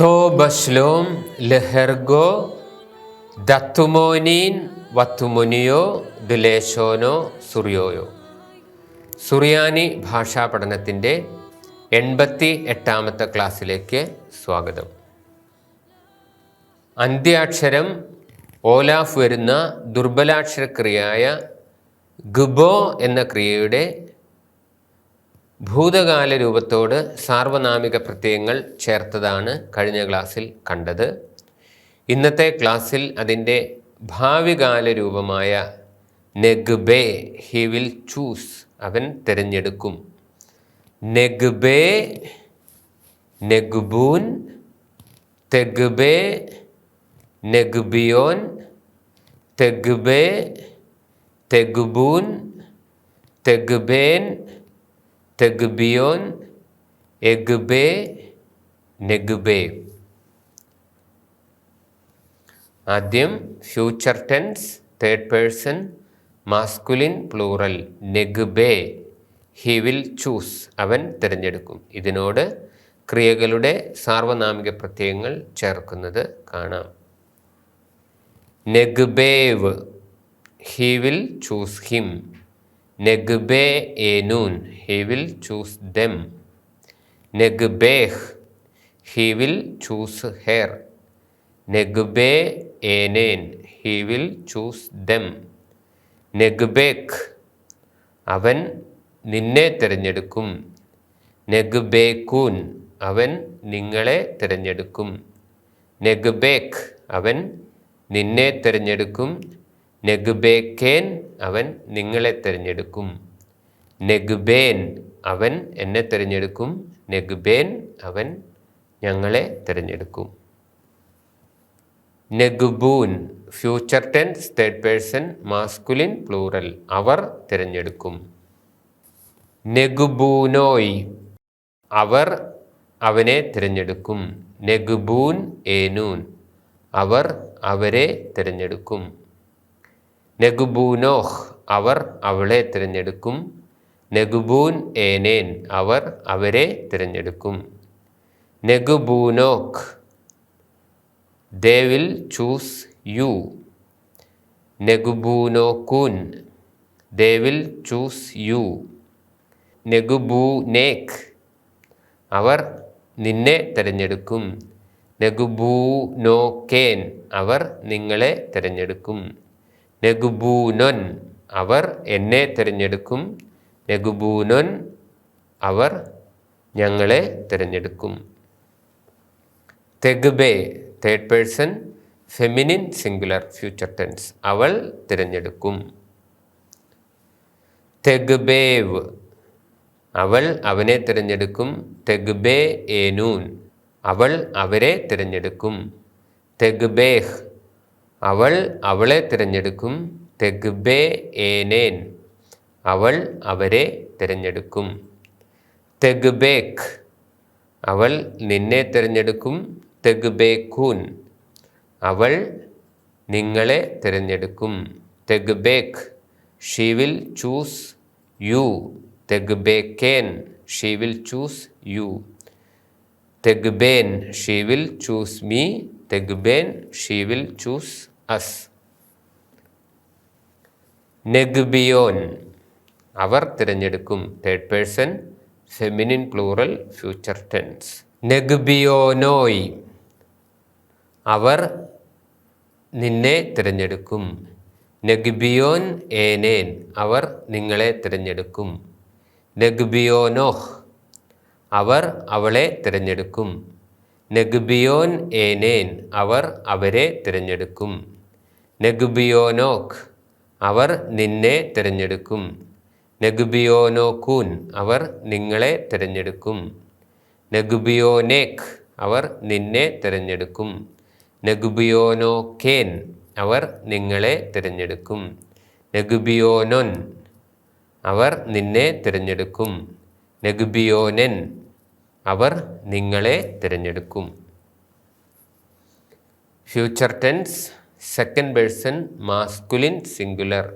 തോ ബസ്ലോം ലഹെർഗോ ദത്തുമോനീൻ വത്തുമുനിയോ ദുലേശോനോ സുറിയോയോ. സുറിയാനി ഭാഷാ പഠനത്തിന്റെ എൺപത്തി എട്ടാമത്തെ ക്ലാസ്സിലേക്ക് സ്വാഗതം. അന്ത്യാക്ഷരം ഓലാഫ് വരുന്ന ദുർബലാക്ഷരക്രിയയായ ഗുബോ എന്ന ക്രിയയുടെ ഭൂതകാല രൂപത്തോട് സാർവനാമിക പ്രത്യയങ്ങൾ ചേർത്തതാണ് കഴിഞ്ഞ ക്ലാസ്സിൽ കണ്ടത്. ഇന്നത്തെ ക്ലാസ്സിൽ അതിന്റെ ഭാവികാല രൂപമായ നെഗ്ബേ ഹി വിൽ ചൂസ് അവൻ തിരഞ്ഞെടുക്കും. നെഗ്ബേ നെഗ്ബൂൻ തെഗ്ബേ നെഗ്ബിയോൻ തെഗ്ബേ തെഗ്ബൂൻ തെഗ്ബേൻ തെഗ്ബിയോൻ എഗ്ബേ നെഗ്ബേ. ആദ്യം future tense third person masculine plural നെഗ്ബേ. He will choose അവൻ തിരഞ്ഞെടുക്കും. ഇതിനോട് ക്രിയകളുടെ സാർവനാമിക പ്രത്യയങ്ങൾ ചേർക്കുന്നത് കാണാം. നെഗ്ബേവ്. ഹി വിൽ ചൂസ് ഹിം നെഗ്ബേ ഏനൂൻ ഹി വിൽ ചൂസ് ദം നെഗ്ബേഹ് ഹി വിൽ ചൂസ് ഹെയർ നെഗ്ബേ ഏനേൻ ഹി വിൽ ചൂസ് ദം നെഗ്ബേക്ക് അവൻ നിന്നെ തിരഞ്ഞെടുക്കും. നെഗ്ബേക്കൂൻ അവൻ നിങ്ങളെ തിരഞ്ഞെടുക്കും. നെഗ്ബേക്ക് അവൻ നിന്നെ തിരഞ്ഞെടുക്കും. നെഗ്ബേക്കേൻ അവൻ നിങ്ങളെ തിരഞ്ഞെടുക്കും. നെഗ്ബേൻ അവൻ എന്നെ തിരഞ്ഞെടുക്കും. നെഗ്ബേൻ അവൻ ഞങ്ങളെ തിരഞ്ഞെടുക്കും. നെഗ്ബൂൻ future tense third person masculine plural അവർ തിരഞ്ഞെടുക്കും. നെഗ്ബൂനോയ് അവർ അവനെ തിരഞ്ഞെടുക്കും. നെഗ്ബൂൻ ഏനൂൻ അവർ അവരെ തിരഞ്ഞെടുക്കും. നെഗുബൂനോഹ് അവർ അവളെ തിരഞ്ഞെടുക്കും. നെഗുബൂൻ ഏനേൻ അവർ അവരെ തിരഞ്ഞെടുക്കും. നെഗുബൂനോക്ക് ദേ വിൽ ചൂസ് യു. നെഗുബൂനോക്കൂൻ ദേ വിൽ ചൂസ് യു. നെഗുബൂനേക്ക് അവർ നിന്നെ തിരഞ്ഞെടുക്കും. നെഗുബൂനോക്കേൻ അവർ നിങ്ങളെ തിരഞ്ഞെടുക്കും. നെഗുബൂനൊൻ അവർ എന്നെ തിരഞ്ഞെടുക്കും. നെഗുബൂനൊൻ അവർ ഞങ്ങളെ തിരഞ്ഞെടുക്കും. തെഗ്ബേ third person feminine singular future tense അവൾ തിരഞ്ഞെടുക്കും. തെഗ്ബേവ് അവൾ അവനെ തിരഞ്ഞെടുക്കും. തെഗ്ബേ ഏനൂൻ അവൾ അവരെ തിരഞ്ഞെടുക്കും. തെഗ്ബേഹ് അവൾ അവളെ തിരഞ്ഞെടുക്കും തെഗ്ബേ ഏനേൻ അവൾ അവരെ തിരഞ്ഞെടുക്കും. തെഗ്ബേക്ക് അവൾ നിന്നെ തിരഞ്ഞെടുക്കും തെഗ്ബേക്കൂൻ അവൾ നിങ്ങളെ തിരഞ്ഞെടുക്കും. തെഗ്ബേക്ക് ഷീ വിൽ ചൂസ് യു തെഗ്ബേക്കേൻ ഷീ വിൽ ചൂസ് യു തെഗ്ബേൻ ഷീ വിൽ ചൂസ് മീ തെഗ്ബേൻ ഷീ വിൽ ചൂസ് അസ്. നെഗ്ബിയോൻ. അവർ തിരഞ്ഞെടുക്കും third person feminine plural future tense നെഗ്ബിയോനോയ്. അവർ നിന്നെ തിരഞ്ഞെടുക്കും. നെഗ്ബിയോൻ ഏനേൻ. അവർ നിങ്ങളെ തിരഞ്ഞെടുക്കും. നെഗ്ബിയോനോഹ്. അവർ അവളെ തിരഞ്ഞെടുക്കും. നെഗ്ബിയോൻ ഏനേൻ അവർ അവരെ തിരഞ്ഞെടുക്കും. നെഗ്ബിയോനോക് അവർ നിന്നെ തിരഞ്ഞെടുക്കും. നെഗ്ബിയോനോക്കൂൻ അവർ നിങ്ങളെ തിരഞ്ഞെടുക്കും. നെഗ്ബിയോനേക്ക് അവർ നിന്നെ തിരഞ്ഞെടുക്കും. നെഗ്ബിയോനോക്കേൻ അവർ നിങ്ങളെ തിരഞ്ഞെടുക്കും. നെഗ്ബിയോനൊൻ അവർ നിന്നെ തിരഞ്ഞെടുക്കും. നെഗ്ബിയോനെൻ അവർ നിങ്ങളെ തിരഞ്ഞെടുക്കും. Future tense second person masculine singular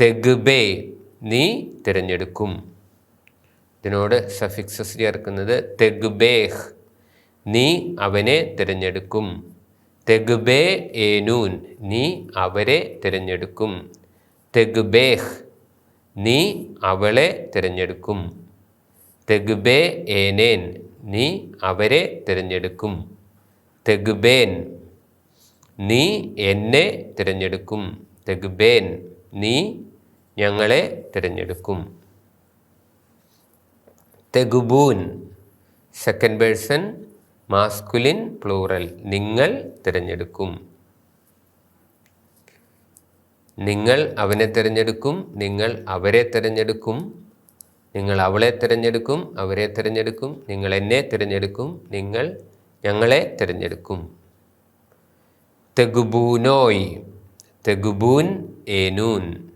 തെഗ്ബേ നീ തിരഞ്ഞെടുക്കും. ഇതിനോട് സഫിക്സസ് ചേർക്കുന്നത് തെഗ്ബേഹ് നീ അവനെ തിരഞ്ഞെടുക്കും. തെഗ്ബേ ഏനൂൻ നീ അവരെ തിരഞ്ഞെടുക്കും. തെഗ്ബേഹ് നീ അവളെ തിരഞ്ഞെടുക്കും. തെഗ്ബേ ഏനേൻ നീ അവരെ തിരഞ്ഞെടുക്കും. തെഗ്ബേൻ നീ എന്നെ തിരഞ്ഞെടുക്കും. തെഗ്ബേൻ നീ ഞങ്ങളെ തിരഞ്ഞെടുക്കും. തെഗുബൂൻ സെക്കൻഡ് പേഴ്സൺ മാസ്കുലിൻ പ്ലൂറൽ നിങ്ങൾ തിരഞ്ഞെടുക്കും. നിങ്ങൾ അവനെ തിരഞ്ഞെടുക്കും നിങ്ങൾ അവരെ തിരഞ്ഞെടുക്കും. നിങ്ങൾ അവളെ തിരഞ്ഞെടുക്കും അവരെ തിരഞ്ഞെടുക്കും നിങ്ങൾ എന്നെ തിരഞ്ഞെടുക്കും നിങ്ങൾ ഞങ്ങളെ തിരഞ്ഞെടുക്കും. തെഗുബൂനോയ് തെഗുബൂൻ ഏനൂൻ.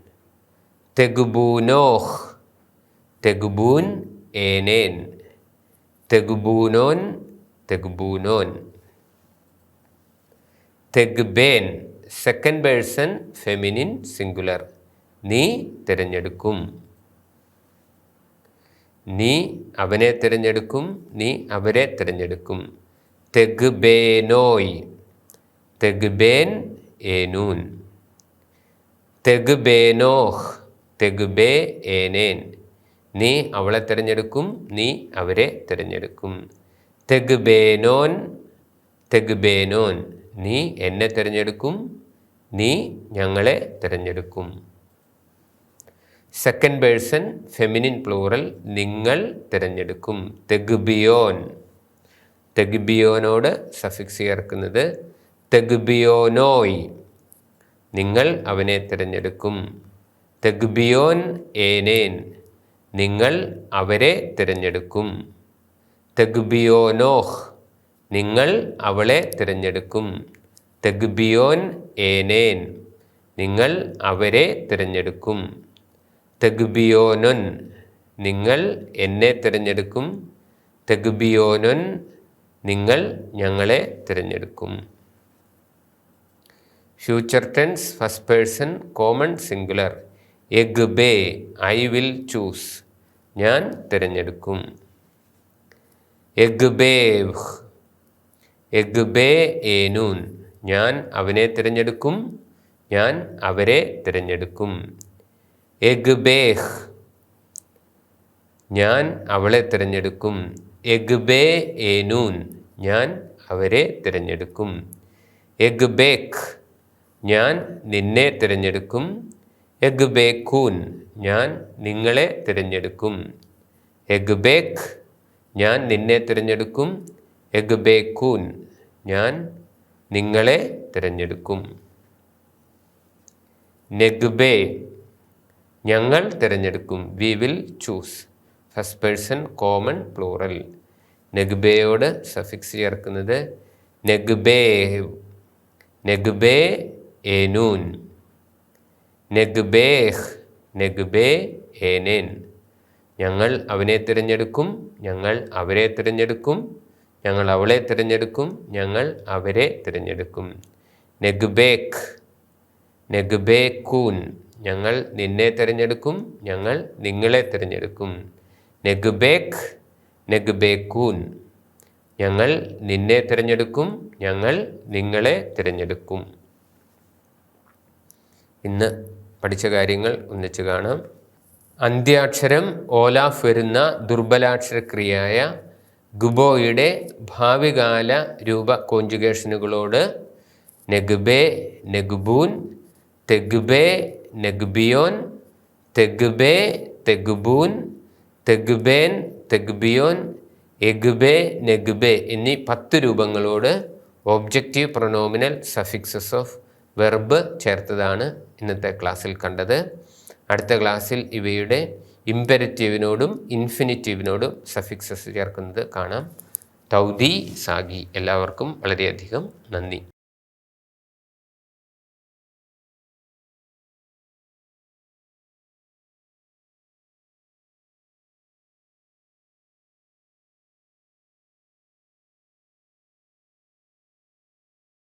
തെഗുബൂനോഹ് തെഗുബൂൻ ഏനേൻ. തെഗുബൂനോൻ തെഗുബൂനോൻ. തെഗ്ബേൻ സെക്കൻഡ് പേഴ്സൺ ഫെമിനിൻ സിംഗുലർ നീ തിരഞ്ഞെടുക്കും. നീ അവനെ തിരഞ്ഞെടുക്കും നീ അവരെ തിരഞ്ഞെടുക്കും. തെഗ് ബേനോയ് തെഗ്ബേനോയ്. തെഗ്ബേൻ ഏനൂൻ. തെഗ് ബേ ഏനേൻ. നീ അവളെ തിരഞ്ഞെടുക്കും നീ അവരെ തിരഞ്ഞെടുക്കും. തെഗ് ബേനോൻ തെഗ് ബേനോൻ നീ എന്നെ തിരഞ്ഞെടുക്കും നീ ഞങ്ങളെ തിരഞ്ഞെടുക്കും. സെക്കൻഡ് പേഴ്സൺ ഫെമിനിൻ പ്ലൂറൽ നിങ്ങൾ തിരഞ്ഞെടുക്കും. തെഗ്ബിയോൻ. തെഗ്ബിയോനോട് സഫിക്സ് ചേർക്കുന്നത് തെഗ്ബിയോനോയ്. നിങ്ങൾ അവനെ തിരഞ്ഞെടുക്കും. തെഗ്ബിയോൻ ഏനേൻ. നിങ്ങൾ അവരെ തിരഞ്ഞെടുക്കും. തെഗ്ബിയോനോഹ്. നിങ്ങൾ അവളെ തിരഞ്ഞെടുക്കും. തെഗ്ബിയോൻ ഏനേൻ. നിങ്ങൾ അവരെ തിരഞ്ഞെടുക്കും. തെഗ്ബിയോനൊൻ നിങ്ങൾ എന്നെ തിരഞ്ഞെടുക്കും. തെഗ്ബിയോനൊൻ നിങ്ങൾ ഞങ്ങളെ തിരഞ്ഞെടുക്കും. Future tense first person common singular egg ബേ ഐ വിൽ ചൂസ്. ഞാൻ തിരഞ്ഞെടുക്കും. എഗ് ബേവ് എഗ് ബേ ഏനൂൻ. ഞാൻ അവനെ തിരഞ്ഞെടുക്കും. ഞാൻ അവരെ തിരഞ്ഞെടുക്കും. എഗ് ബേഹ് ഞാൻ അവളെ തിരഞ്ഞെടുക്കും. എഗ് ബേ ഏനൂൻ ഞാൻ അവരെ തിരഞ്ഞെടുക്കും. എഗ് ബേക്ക് ഞാൻ നിന്നെ തിരഞ്ഞെടുക്കും. എഗ് ബേക്കൂൻ ഞാൻ നിങ്ങളെ തിരഞ്ഞെടുക്കും. എഗ് ബേക്ക് ഞാൻ നിന്നെ തിരഞ്ഞെടുക്കും. എഗ് ബേക്കൂൻ ഞാൻ നിങ്ങളെ തിരഞ്ഞെടുക്കും. നെഗ്ബേ ഞങ്ങൾ തിരഞ്ഞെടുക്കും we will choose. First person common plural നെഗ്ബേയോട് suffix ചേർക്കുന്നത് നെഗ്ബേ. നെഗ്ബേ ഏനൂൻ. നെഗ്ബേഹ് നെഗ്ബേ ഏനേൻ. ഞങ്ങൾ അവനെ തിരഞ്ഞെടുക്കും ഞങ്ങൾ അവരെ തിരഞ്ഞെടുക്കും ഞങ്ങൾ അവളെ തിരഞ്ഞെടുക്കും ഞങ്ങൾ അവരെ തിരഞ്ഞെടുക്കും. നെഗ്ബേക്ക്. നെഗ്ബേക്കൂൻ ഞങ്ങൾ നിന്നെ തിരഞ്ഞെടുക്കും ഞങ്ങൾ നിങ്ങളെ തിരഞ്ഞെടുക്കും. നെഗ്ബേക്ക് നെഗ്ബേക്കൂൻ ഞങ്ങൾ നിന്നെ തിരഞ്ഞെടുക്കും ഞങ്ങൾ നിങ്ങളെ തിരഞ്ഞെടുക്കും. ഇന്ന് പഠിച്ച കാര്യങ്ങൾ ഒന്നിച്ച് കാണാം. അന്ത്യാക്ഷരം ഓലാഫ് വരുന്ന ദുർബലാക്ഷരക്രിയയായ ഗുബോയുടെ ഭാവികാല രൂപ കോഞ്ചുഗേഷനുകളോട് നെഗ്ബേ നെഗ്ബൂൻ തെഗ്ബേ നെഗ്ബിയോൻ തെഗ്ബെ തെഗ്ബൂൻ തെഗ്ബേൻ തെഗ്ബിയോൻ എഗ്ബെ നെഗ്ബെ എന്നീ പത്ത് രൂപങ്ങളോട് objective pronominal suffixes of verb ചേർത്തതാണ് ഇന്നത്തെ ക്ലാസ്സിൽ കണ്ടത്. അടുത്ത ക്ലാസ്സിൽ ഇവയുടെ ഇമ്പരറ്റീവിനോടും ഇൻഫിനിറ്റീവിനോടും സഫിക്സസ് ചേർക്കുന്നത് കാണാം. തൗദി സാഗി. എല്ലാവർക്കും വളരെയധികം നന്ദി.